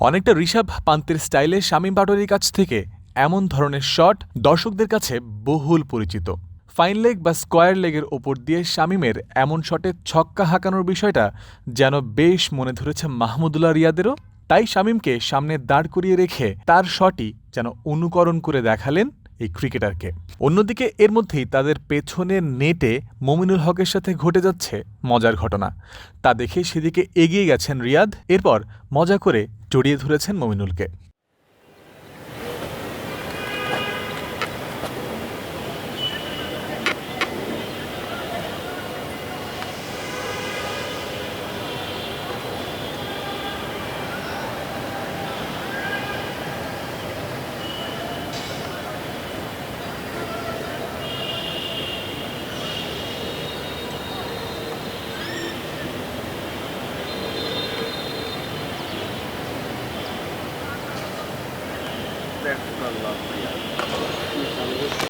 অনেকটা ঋষভ পান্তের স্টাইলে শামীম পাটোয়ারির কাছ থেকে এমন ধরনের শট দর্শকদের কাছে বহুল পরিচিত। ফাইন লেগ বা স্কোয়ার লেগের ওপর দিয়ে শামীমের এমন শটে ছক্কা হাঁকানোর বিষয়টা যেন বেশ মনে ধরেছে মাহমুদুল্লাহ রিয়াদেরও। তাই শামীমকে সামনে দাঁড় করিয়ে রেখে তার শটই যেন অনুকরণ করে দেখালেন এই ক্রিকেটারকে। অন্যদিকে, এর মধ্যেই তাদের পেছনের নেটে মমিনুল হকের সাথে ঘটে যাচ্ছে মজার ঘটনা। তা দেখে সেদিকে এগিয়ে গেছেন রিয়াদ, এরপর মজা করে জড়িয়ে ধরেছেন মমিনুলকে। Love.